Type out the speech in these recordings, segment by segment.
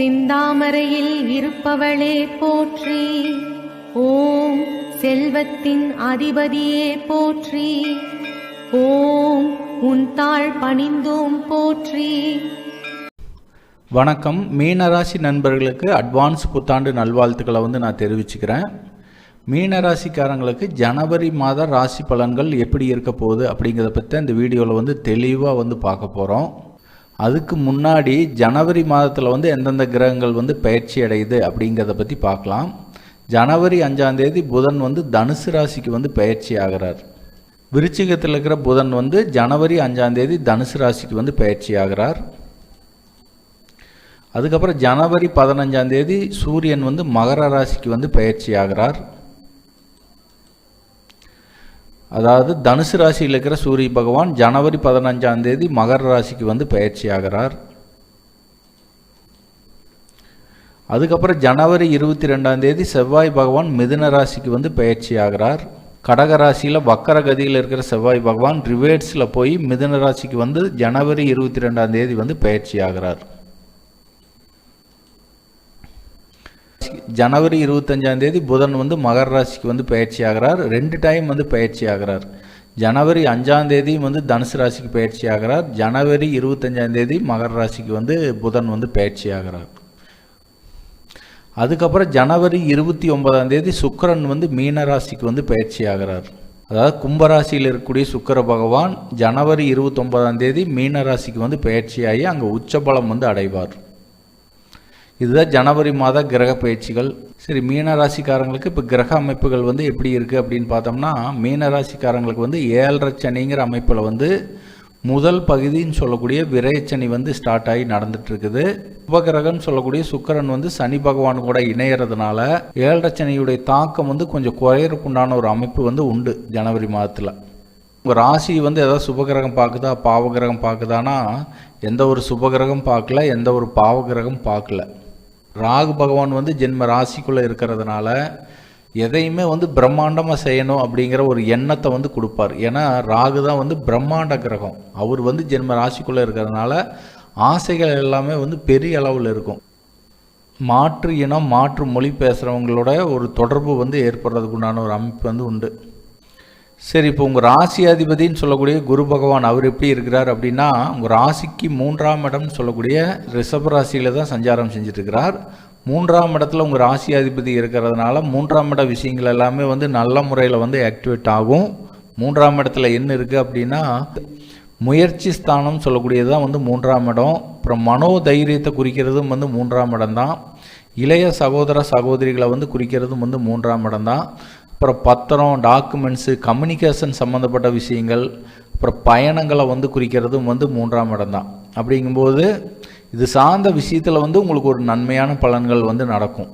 சிந்தாமரையில் இருப்பவளே போற்றி. ஓம் செல்வத்தின் அதிபதியே போற்றி. ஓம் உன் தாழ் பணிந்தோம் போற்றி. வணக்கம். மீனராசி நண்பர்களுக்கு அட்வான்ஸ் புத்தாண்டு நல்வாழ்த்துக்களை வந்து நான் தெரிவிச்சுக்கிறேன். மீனராசிக்காரங்களுக்கு ஜனவரி மாத ராசி பலன்கள் எப்படி இருக்க போகுது அப்படிங்கிறத பற்றி இந்த வீடியோவில் வந்து தெளிவாக வந்து பார்க்க போகிறோம் அதுக்கு முன்னாடி ஜனவரி மாதத்தில் வந்து எந்தெந்த கிரகங்கள் வந்து பயிற்சி அடையுது அப்படிங்கிறத பற்றி பார்க்கலாம். ஜனவரி அஞ்சாந்தேதி புதன் வந்து தனுசு ராசிக்கு வந்து பயிற்சி ஆகிறார். விருச்சிகத்தில் இருக்கிற புதன் வந்து ஜனவரி அஞ்சாந்தேதி தனுசு ராசிக்கு வந்து பயிற்சி ஆகிறார். அதுக்கப்புறம் ஜனவரி பதினஞ்சாந்தேதி சூரியன் வந்து மகர ராசிக்கு வந்து பயிற்சி ஆகிறார். அதாவது தனுசு ராசியில் இருக்கிற சூரிய பகவான் ஜனவரி பதினஞ்சாம் தேதி மகர ராசிக்கு வந்து பயிற்சி ஆகிறார் அதுக்கப்புறம் ஜனவரி இருபத்தி ரெண்டாம் தேதி செவ்வாய் பகவான் மிதுன ராசிக்கு வந்து பயிற்சி ஆகிறார் கடக ராசியில் வக்கர கதியில் இருக்கிற செவ்வாய் பகவான் ரிவேர்ட்ஸில் போய் மிதுன ராசிக்கு வந்து ஜனவரி இருபத்தி ரெண்டாம் தேதி வந்து பயிற்சி ஆகிறார் ஜனவரி இருபத்தஞ்சாம் தேதி புதன் வந்து மகர ராசிக்கு வந்து பயிற்சி ஆகிறார். ரெண்டு டைம் வந்து பயிற்சி ஆகிறார். ஜனவரி அஞ்சாம் வந்து தனுசு ராசிக்கு பயிற்சி ஆகிறார். ஜனவரி இருபத்தஞ்சாம் தேதி மகர ராசிக்கு வந்து புதன் வந்து பயிற்சி ஆகிறார். அதுக்கப்புறம் ஜனவரி இருபத்தி ஒன்பதாம் தேதி சுக்கரன் வந்து மீன ராசிக்கு வந்து பயிற்சி ஆகிறார். அதாவது கும்பராசியில் இருக்கக்கூடிய சுக்கர பகவான் ஜனவரி இருபத்தொன்பதாம் தேதி மீன ராசிக்கு வந்து பயிற்சியாகி அங்கே உச்சபலம் வந்து அடைவார். இதுதான் ஜனவரி மாத கிரக பயிற்சிகள். சரி மீன ராசிக்காரங்களுக்கு இப்போ கிரக அமைப்புகள் வந்து எப்படி இருக்குது அப்படின்னு பார்த்தோம்னா மீன ராசிக்காரங்களுக்கு வந்து ஏழரை சனிங்கிற அமைப்பில் வந்து முதல் பகுதின்னு சொல்லக்கூடிய விரைச்சனி வந்து ஸ்டார்ட் ஆகி நடந்துட்டு இருக்குது. உபகிரகம்னு சொல்லக்கூடிய சுக்கரன் வந்து சனி பகவான் கூட இணையறதுனால ஏழரை சனியுடைய தாக்கம் வந்து கொஞ்சம் குறையறக்குண்டான ஒரு அமைப்பு வந்து உண்டு ஜனவரி மாதத்தில். உங்கள் ராசி வந்து ஏதாவது சுபகிரகம் பார்க்குதா பாவகிரகம் பார்க்குதானா எந்த ஒரு சுபகிரகம் பார்க்கல எந்த ஒரு பாவகிரகம் பார்க்கல ராகு பகவான் வந்து ஜென்ம ராசிக்குள்ளே இருக்கிறதுனால எதையுமே வந்து பிரம்மாண்டமாக செய்யணும் அப்படிங்கிற ஒரு எண்ணத்தை வந்து கொடுப்பார். ஏன்னா ராகு தான் வந்து பிரம்மாண்ட கிரகம். அவர் வந்து ஜென்ம ராசிக்குள்ளே இருக்கிறதுனால ஆசைகள் எல்லாமே வந்து பெரிய அளவில் இருக்கும். மாற்று இனம் மாற்று மொழி பேசுகிறவங்களோட ஒரு தொடர்பு வந்து ஏற்படுறதுக்கு உண்டான ஒரு அமைப்பு வந்து உண்டு. சரி இப்போ உங்கள் ராசி அதிபதின்னு சொல்லக்கூடிய குரு பகவான் அவர் எப்படி இருக்கிறார் அப்படின்னா உங்கள் ராசிக்கு மூன்றாம் இடம்னு சொல்லக்கூடிய ரிஷப ராசியில் தான் சஞ்சாரம் செஞ்சிட்ருக்கிறார் மூன்றாம் இடத்துல உங்கள் ராசி அதிபதி இருக்கிறதுனால மூன்றாம் இட விஷயங்கள் எல்லாமே வந்து நல்ல முறையில் வந்து ஆக்டிவேட் ஆகும். மூன்றாம் இடத்துல என்ன இருக்குது அப்படின்னா முயற்சி ஸ்தானம் சொல்லக்கூடியது தான் வந்து மூன்றாம் இடம். அப்புறம் மனோ தைரியத்தை குறிக்கிறதும் வந்து மூன்றாம் இடம் தான். இளைய சகோதர சகோதரிகளை வந்து குறிக்கிறதும் வந்து மூன்றாம் இடம் தான். அப்புறம் பத்திரம் டாக்குமெண்ட்ஸு கம்யூனிகேஷன் சம்மந்தப்பட்ட விஷயங்கள் அப்புறம் பயணங்களை வந்து குறிக்கிறதும் வந்து மூன்றாம் இடம் தான். அப்படிங்கும்போது இது சார்ந்த விஷயத்தில் வந்து உங்களுக்கு ஒரு நன்மையான பலன்கள் வந்து நடக்கும்.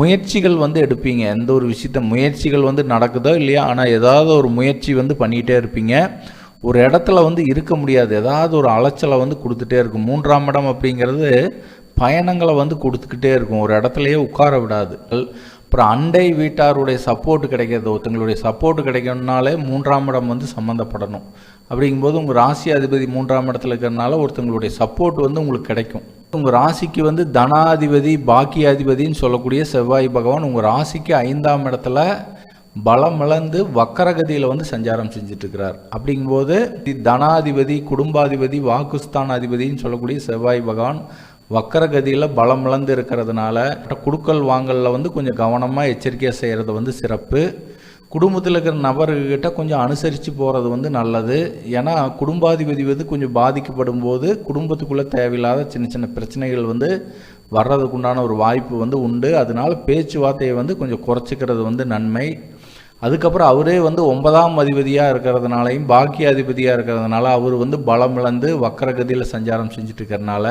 முயற்சிகள் வந்து எடுப்பீங்க. எந்த ஒரு விஷயத்த முயற்சிகள் வந்து நடக்குதோ இல்லையா ஆனால் ஏதாவது ஒரு முயற்சி வந்து பண்ணிகிட்டே இருப்பீங்க. ஒரு இடத்துல வந்து இருக்க முடியாது. ஏதாவது ஒரு அலைச்சலை வந்து கொடுத்துட்டே இருக்கும். மூன்றாம் இடம் அப்படிங்கிறது பயணங்களை வந்து கொடுத்துக்கிட்டே இருக்கும். ஒரு இடத்துலையே உட்கார விடாது. அப்புறம் அண்டை வீட்டாருடைய சப்போர்ட் கிடைக்கிறது ஒருத்தங்களுடைய சப்போர்ட் கிடைக்கணும்னாலே மூன்றாம் இடம் வந்து சம்மந்தப்படணும். அப்படிங்கும்போது உங்கள் ராசி அதிபதி மூன்றாம் இடத்துல இருக்கிறனால ஒருத்தங்களுடைய சப்போர்ட் வந்து உங்களுக்கு கிடைக்கும். உங்கள் ராசிக்கு வந்து தனாதிபதி பாக்கியாதிபதின்னு சொல்லக்கூடிய செவ்வாய் பகவான் உங்கள் ராசிக்கு ஐந்தாம் இடத்துல பலம் இழந்து வக்கரகதியில் வந்து சஞ்சாரம் செஞ்சிட்ருக்கிறார். அப்படிங்கும்போது தனாதிபதி குடும்பாதிபதி வாக்குஸ்தான் அதிபதின்னு சொல்லக்கூடிய செவ்வாய் பகவான் வக்கரகதியில் பலம் இழந்து இருக்கிறதுனால குடுக்கல் வாங்கலில் வந்து கொஞ்சம் கவனமாக எச்சரிக்கையாக செய்கிறது வந்து சிறப்பு. குடும்பத்தில் இருக்கிற நபர்கிட்ட கொஞ்சம் அனுசரித்து போகிறது வந்து நல்லது. ஏன்னா குடும்பாதிபதி வந்து கொஞ்சம் பாதிக்கப்படும் போது குடும்பத்துக்குள்ளே தேவையில்லாத சின்ன சின்ன பிரச்சனைகள் வந்து வர்றதுக்குண்டான ஒரு வாய்ப்பு வந்து உண்டு. அதனால் பேச்சுவார்த்தையை வந்து கொஞ்சம் குறைச்சிக்கிறது வந்து நன்மை. அதுக்கப்புறம் அவரே வந்து ஒன்பதாம் அதிபதியாக இருக்கிறதுனாலையும் பாக்கிய அதிபதியாக இருக்கிறதுனால அவர் வந்து பலம் இழந்து வக்கரகதியில் சஞ்சாரம் செஞ்சுட்டு இருக்கிறனால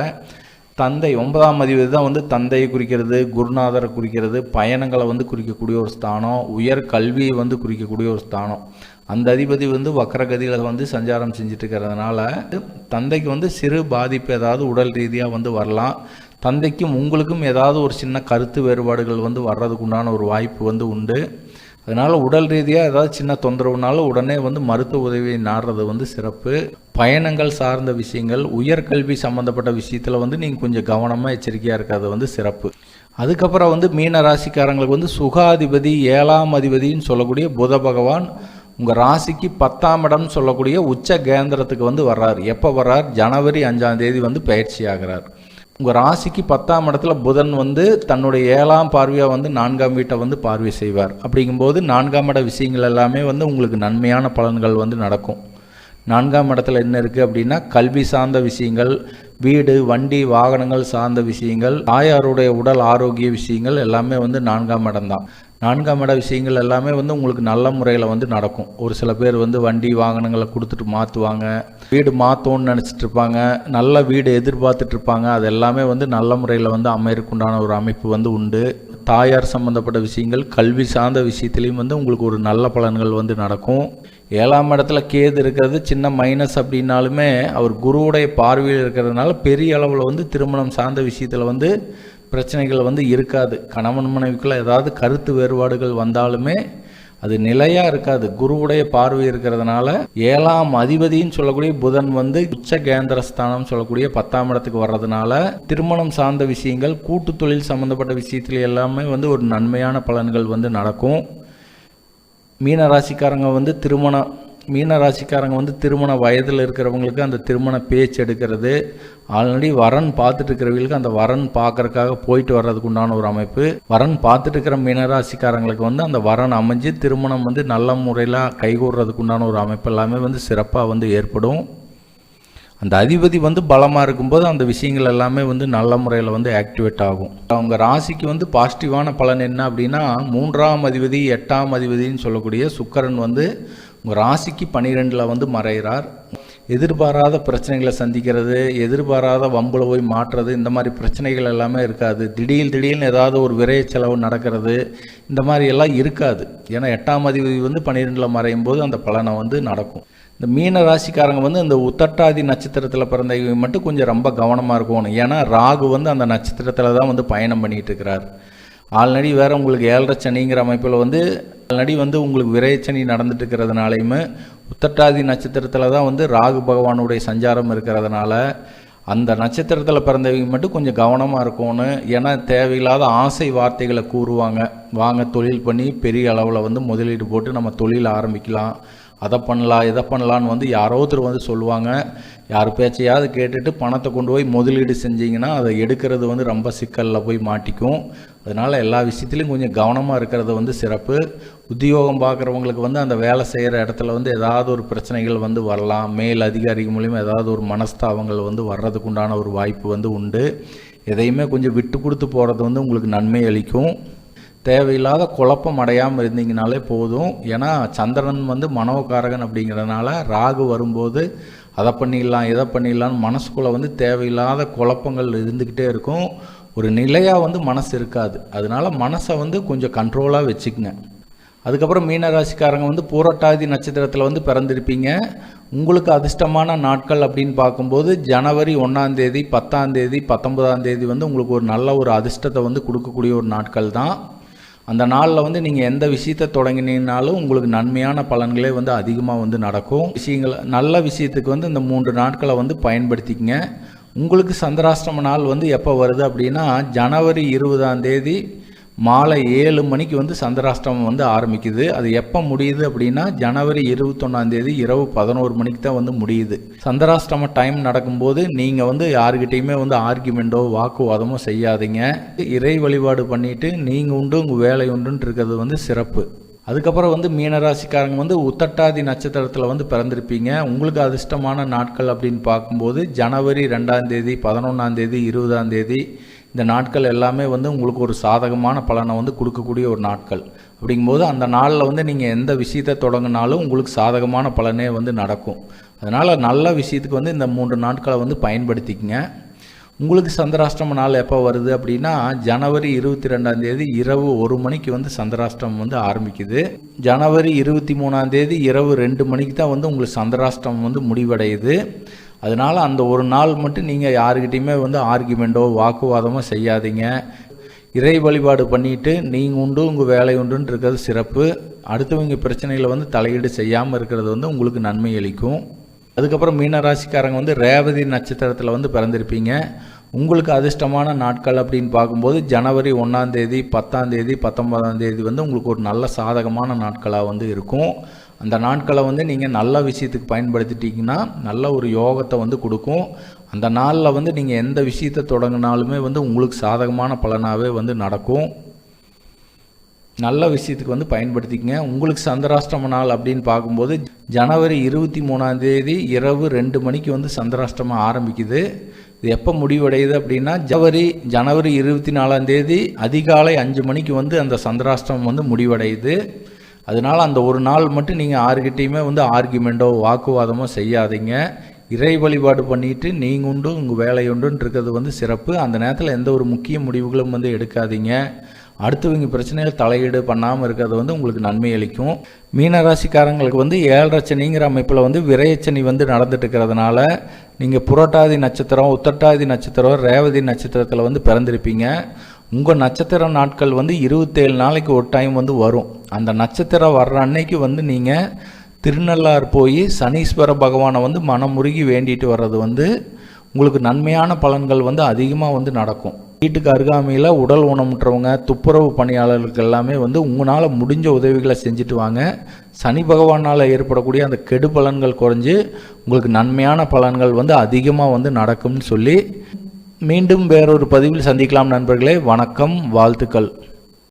தந்தை ஒன்பதாம் அதிபதி தான் வந்து தந்தையை குறிக்கிறது குருநாதரை குறிக்கிறது பயணங்களை வந்து குறிக்கக்கூடிய ஒரு ஸ்தானம் உயர் கல்வியை வந்து குறிக்கக்கூடிய ஒரு ஸ்தானம். அந்த அதிபதி வந்து வக்கரகதியில் வந்து சஞ்சாரம் செஞ்சுட்டு இருக்கிறதுனால தந்தைக்கு வந்து சிறு பாதிப்பு ஏதாவது உடல் ரீதியாக வந்து வரலாம். தந்தைக்கும் உங்களுக்கும் ஏதாவது ஒரு சின்ன கருத்து வேறுபாடுகள் வந்து வர்றதுக்கு உண்டான ஒரு வாய்ப்பு வந்து உண்டு. அதனால் உடல் ரீதியாக ஏதாவது சின்ன தொந்தரவுனாலும் உடனே வந்து மருத்துவ உதவியை நாடுறது வந்து சிறப்பு. பயணங்கள் சார்ந்த விஷயங்கள் உயர்கல்வி சம்மந்தப்பட்ட விஷயத்தில் வந்து நீங்கள் கொஞ்சம் கவனமாக எச்சரிக்கையாக இருக்கிறது வந்து சிறப்பு. அதுக்கப்புறம் வந்து மீன ராசிக்காரங்களுக்கு வந்து சுகாதிபதி ஏழாம் அதிபதின்னு சொல்லக்கூடிய புத பகவான் உங்கள் ராசிக்கு பத்தாம் இடம் சொல்லக்கூடிய உச்ச கேந்திரத்துக்கு வந்து வர்றார். எப்போ வர்றார்? ஜனவரி அஞ்சாம் தேதி வந்து பயிற்சி ஆகிறார். உங்கள் ராசிக்கு பத்தாம் இடத்துல புதன் வந்து தன்னுடைய ஏழாம் பார்வையாக வந்து நான்காம் வீட்டை வந்து பார்வை செய்வார். அப்படிங்கும்போது நான்காம் இட விஷயங்கள் எல்லாமே வந்து உங்களுக்கு நன்மையான பலன்கள் வந்து நடக்கும். நான்காம் இடத்துல என்ன இருக்குது அப்படின்னா கல்வி சார்ந்த விஷயங்கள் வீடு வண்டி வாகனங்கள் சார்ந்த விஷயங்கள் தாயாருடைய உடல் ஆரோக்கிய விஷயங்கள் எல்லாமே வந்து நான்காம் இடம்தான் நான்காம் இட விஷயங்கள் எல்லாமே வந்து உங்களுக்கு நல்ல முறையில் வந்து நடக்கும். ஒரு சில பேர் வந்து வண்டி வாகனங்களை கொடுத்துட்டு மாற்றுவாங்க வீடு மாற்றோன்னு நினச்சிட்டு இருப்பாங்க. நல்ல வீடு எதிர்பார்த்துட்டு இருப்பாங்க. அது எல்லாமே வந்து நல்ல முறையில் வந்து அமையறதுக்குண்டான ஒரு அமைப்பு வந்து உண்டு. தாயார் சம்மந்தப்பட்ட விஷயங்கள் கல்வி சார்ந்த விஷயத்துலேயும் வந்து உங்களுக்கு ஒரு நல்ல பலன்கள் வந்து நடக்கும். ஏழாம் இடத்துல கேது இருக்கிறது சின்ன மைனஸ் அப்படின்னாலுமே அவர் குருவுடைய பார்வையில் இருக்கிறதுனால பெரிய அளவில் வந்து திருமணம் சார்ந்த விஷயத்தில் வந்து பிரச்சனைகள் வந்து இருக்காது. கணவன் மனைவிக்குள்ளே ஏதாவது கருத்து வேறுபாடுகள் வந்தாலுமே அது நிலையாக இருக்காது. குருவுடைய பார்வை இருக்கிறதுனால ஏழாம் அதிபதின்னு சொல்லக்கூடிய புதன் வந்து உச்ச கேந்திரஸ்தானம் சொல்லக்கூடிய பத்தாம் இடத்துக்கு வர்றதுனால திருமணம் சார்ந்த விஷயங்கள் கூட்டு தொழில் சம்மந்தப்பட்ட விஷயத்துல எல்லாமே வந்து ஒரு நன்மையான பலன்கள் வந்து நடக்கும். மீன ராசிக்காரங்க வந்து திருமணம் மீன ராசிக்காரங்க வந்து திருமண வயதில் இருக்கிறவங்களுக்கு அந்த திருமண பேச்சு எடுக்கிறது. ஆல்ரெடி வரன் பார்த்துட்டு இருக்கிறவங்களுக்கு அந்த வரன் பார்க்கறக்காக போயிட்டு வர்றதுக்கு உண்டான ஒரு அமைப்பு. வரன் பார்த்துட்டு இருக்கிற மீனராசிக்காரங்களுக்கு வந்து அந்த வரன் அமைஞ்சு திருமணம் வந்து நல்ல முறையில் கைகூடுறதுக்கு உண்டான ஒரு அமைப்பு எல்லாமே வந்து சிறப்பாக வந்து ஏற்படும். அந்த அதிபதி வந்து பலமாக இருக்கும்போது அந்த விஷயங்கள் எல்லாமே வந்து நல்ல முறையில் வந்து ஆக்டிவேட் ஆகும். அவங்க ராசிக்கு வந்து பாசிட்டிவான பலன் என்ன அப்படின்னா மூன்றாம் அதிபதி எட்டாம் அதிபதின்னு சொல்லக்கூடிய சுக்கரன் வந்து உங்கள் ராசிக்கு பன்னிரெண்டில் வந்து மறைகிறார். எதிர்பாராத பிரச்சனைகளை சந்திக்கிறது எதிர்பாராத வம்புல போய் மாற்றுறது இந்த மாதிரி பிரச்சனைகள் எல்லாமே இருக்காது. திடீர் திடீர்னு ஏதாவது ஒரு விரைய செலவு நடக்கிறது இந்த மாதிரி எல்லாம் இருக்காது. ஏன்னா எட்டாம் அதிபதி வந்து பன்னிரெண்டில் மறையும் போது அந்த பலனை வந்து நடக்கும். இந்த மீன ராசிக்காரங்க வந்து இந்த உத்தட்டாதி நட்சத்திரத்தில் பிறந்தவங்க மட்டும் கொஞ்சம் ரொம்ப கவனமாக இருக்கணும். ஏன்னா ராகு வந்து அந்த நட்சத்திரத்தில் தான் வந்து பயணம் பண்ணிகிட்டு இருக்கிறார். ஆல்ரெடி வேறு உங்களுக்கு ஏழரை சனிங்கிற அமைப்பில் வந்து ஆல்ரெடி வந்து உங்களுக்கு விரைச்சனி நடந்துட்டு இருக்கிறதுனாலையுமே உத்தட்டாதி நட்சத்திரத்தில் தான் வந்து ராகு பகவானுடைய சஞ்சாரம் இருக்கிறதுனால அந்த நட்சத்திரத்தில் பிறந்தவங்க மட்டும் கொஞ்சம் கவனமாக இருக்கணும். ஏன்னா தேவையில்லாத ஆசை வார்த்தைகளை கூறுவாங்க. வாங்க தொழில் பண்ணி பெரிய அளவில் வந்து முதலீடு போட்டு நம்ம தொழில் ஆரம்பிக்கலாம். அதை பண்ணலாம் இதை பண்ணலான்னு வந்து யாரோ ஒருத்தர் வந்து சொல்லுவாங்க. யார் பேச்சையாவது கேட்டுட்டு பணத்தை கொண்டு போய் முதலீடு செஞ்சீங்கன்னா அதை எடுக்கிறது வந்து ரொம்ப சிக்கலில் போய் மாட்டிக்கும். அதனால் எல்லா விஷயத்துலையும் கொஞ்சம் கவனமாக இருக்கிறது வந்து சிறப்பு. உத்தியோகம் பார்க்குறவங்களுக்கு வந்து அந்த வேலை செய்கிற இடத்துல வந்து ஏதாவது ஒரு பிரச்சனைகள் வந்து வரலாம். மேல் அதிகாரிகள் மூலியமாக ஏதாவது ஒரு மனஸ்தாபங்கள் வந்து வர்றதுக்கு உண்டான ஒரு வாய்ப்பு வந்து உண்டு. எதையுமே கொஞ்சம் விட்டு கொடுத்து போகிறது வந்து உங்களுக்கு நன்மை அளிக்கும். தேவையில்லாத குழப்பம் அடையாமல் இருந்தீங்கனாலே போதும். ஏன்னா சந்திரன் வந்து மனோகாரகன் அப்படிங்கிறதுனால ராகு வரும்போது அதை பண்ணிடலாம் இதை பண்ணிடலாம்னு மனசுக்குள்ளே வந்து தேவையில்லாத குழப்பங்கள் இருந்துக்கிட்டே இருக்கும். ஒரு நிலையாக வந்து மனசு இருக்காது. அதனால மனசை வந்து கொஞ்சம் கண்ட்ரோலாக வச்சுக்கங்க. அதுக்கப்புறம் மீனராசிக்காரங்க வந்து பூரட்டாதி நட்சத்திரத்தில் வந்து பிறந்திருப்பீங்க. உங்களுக்கு அதிர்ஷ்டமான நாட்கள் அப்படின்னு பார்க்கும்போது ஜனவரி ஒன்றாந்தேதி பத்தாந்தேதி பத்தாம் தேதி பத்தொன்பதாம் தேதி வந்து உங்களுக்கு ஒரு நல்ல ஒரு அதிர்ஷ்டத்தை வந்து கொடுக்கக்கூடிய ஒரு நாட்கள் தான் அந்த நாளில் வந்து நீங்கள் எந்த விஷயத்தை தொடங்கினீங்கனாலும் உங்களுக்கு நன்மையான பலன்களே வந்து அதிகமாக வந்து நடக்கும். விஷயங்கள் நல்ல விஷயத்துக்கு வந்து இந்த மூன்று நாட்களை வந்து பயன்படுத்திக்கங்க. உங்களுக்கு சந்திராஷ்டம நாள் வந்து எப்போ வருது அப்படின்னா ஜனவரி இருபதாம் தேதி மாலை ஏழு மணிக்கு வந்து சந்திராஷ்டமம் வந்து ஆரம்பிக்குது. அது எப்போ முடியுது அப்படின்னா ஜனவரி இருபத்தொன்னாம் தேதி இரவு பதினோரு மணிக்கு தான் வந்து முடியுது. சந்திராஷ்டம டைம் நடக்கும்போது நீங்கள் வந்து யாருக்கிட்டையுமே வந்து ஆர்குமெண்ட்டோ வாக்குவாதமோ செய்யாதீங்க. இறை வழிபாடு பண்ணிட்டு நீங்கள் உண்டு உங்கள் வேலை உண்டுன்னு இருக்கிறது வந்து சிறப்பு. அதுக்கப்புறம் வந்து மீனராசிக்காரங்க வந்து உத்தட்டாதி நட்சத்திரத்தில் வந்து பிறந்திருப்பீங்க. உங்களுக்கு அதிர்ஷ்டமான நாட்கள் அப்படின்னு பார்க்கும்போது ஜனவரி ரெண்டாம் தேதி பதினொன்றாம் தேதி இருபதாம் தேதி இந்த நாட்கள் எல்லாமே வந்து உங்களுக்கு ஒரு சாதகமான பலனை வந்து கொடுக்கக்கூடிய ஒரு நாட்கள். அப்படிங்கும்போது அந்த நாளில் வந்து நீங்கள் எந்த விஷயத்தை தொடங்கினாலும் உங்களுக்கு சாதகமான பலனே வந்து நடக்கும். அதனால் நல்ல விஷயத்துக்கு வந்து இந்த மூன்று நாட்களை வந்து பயன்படுத்திக்கங்க. உங்களுக்கு சந்திராஷ்டம நாள் எப்போ வருது அப்படின்னா ஜனவரி இருபத்தி ரெண்டாம் தேதி இரவு ஒரு மணிக்கு வந்து சந்திராஷ்டமம் வந்து ஆரம்பிக்குது. ஜனவரி இருபத்தி மூணாம் தேதி இரவு ரெண்டு மணிக்கு தான் வந்து உங்களுக்கு சந்திராஷ்டமம் வந்து முடிவடையுது. அதனால் அந்த ஒரு நாள் மட்டும் நீங்கள் யாருக்கிட்டையுமே வந்து ஆர்குமெண்ட்டோ வாக்குவாதமோ செய்யாதீங்க. இறை வழிபாடு பண்ணிட்டு நீங்கள் உண்டு உங்கள் வேலை உண்டுன்னு இருக்கிறது சிறப்பு. அடுத்தவங்க பிரச்சனைகளை வந்து தலையீடு செய்யாமல் இருக்கிறது வந்து உங்களுக்கு நன்மை அளிக்கும். அதுக்கப்புறம் மீனராசிக்காரங்க வந்து ரேவதி நட்சத்திரத்தில் வந்து பிறந்திருப்பீங்க. உங்களுக்கு அதிர்ஷ்டமான நாட்கள் அப்படின்னு பார்க்கும்போது ஜனவரி ஒன்றாம் தேதி பத்தாம் தேதி பத்தொன்பதாம் தேதி வந்து உங்களுக்கு ஒரு நல்ல சாதகமான நாட்களாக வந்து இருக்கும். அந்த நாட்களை வந்து நீங்கள் நல்ல விஷயத்துக்கு பயன்படுத்திட்டீங்கன்னா நல்ல ஒரு யோகத்தை வந்து கொடுக்கும். அந்த நாளில் வந்து நீங்கள் எந்த விஷயத்தை தொடங்கினாலுமே வந்து உங்களுக்கு சாதகமான பலனாகவே வந்து நடக்கும். நல்ல விஷயத்துக்கு வந்து பயன்படுத்திக்கங்க. உங்களுக்கு சந்திராஷ்டம நாள் அப்படின்னு பார்க்கும்போது ஜனவரி இருபத்தி மூணாம் தேதி இரவு ரெண்டு மணிக்கு வந்து சந்திராஷ்டமம் ஆரம்பிக்குது. இது எப்போ முடிவடையுது அப்படின்னா ஜனவரி ஜனவரி இருபத்தி நாலாம் தேதி அதிகாலை அஞ்சு மணிக்கு வந்து அந்த சந்திராஷ்டமம் வந்து முடிவடையுது. அதனால் அந்த ஒரு நாள் மட்டும் நீங்கள் யாருக்கிட்டேயுமே வந்து ஆர்குமெண்ட்டோ வாக்குவாதமோ செய்யாதீங்க. இறை வழிபாடு பண்ணிட்டு நீங்கள் உண்டு உங்கள் வேலை உண்டுன்னு இருக்கிறது வந்து சிறப்பு. அந்த நேரத்தில் எந்த ஒரு முக்கிய முடிவுகளும் வந்து எடுக்காதீங்க. அடுத்தவங்க பிரச்சனைகள் தலையீடு பண்ணாமல் இருக்கிறது வந்து உங்களுக்கு நன்மை அளிக்கும். மீனராசிக்காரங்களுக்கு வந்து ஏழரை சனிங்கிற அமைப்பில் வந்து விரையச்சனி வந்து நடந்துட்டு இருக்கிறதுனால நீங்கள் புரட்டாதி நட்சத்திரம் உத்தட்டாதி நட்சத்திரம் ரேவதி நட்சத்திரத்தில் வந்து பிறந்திருப்பீங்க. உங்கள் நட்சத்திர நாட்கள் வந்து இருபத்தேழு நாளைக்கு ஒரு டைம் வந்து வரும். அந்த நட்சத்திரம் வர்ற அன்னைக்கு வந்து நீங்கள் திருநள்ளார் போய் சனீஸ்வர பகவானை வந்து மனமுருகி வேண்டிட்டு வர்றது வந்து உங்களுக்கு நன்மையான பலன்கள் வந்து அதிகமாக வந்து நடக்கும். வீட்டுக்கு அருகாமையில் உடல் ஊனமுற்றவங்க துப்புரவு பணியாளர்களுக்கு எல்லாமே வந்து உங்களால் முடிஞ்ச உதவிகளை செஞ்சுட்டு வாங்க. சனி பகவானால் ஏற்படக்கூடிய அந்த கெடு பலன்கள் குறைஞ்சு உங்களுக்கு நன்மையான பலன்கள் வந்து அதிகமாக வந்து நடக்கும்னு சொல்லி மீண்டும் வேறொரு பதிவில் சந்திக்கலாம் நண்பர்களே. வணக்கம் வாழ்த்துக்கள்.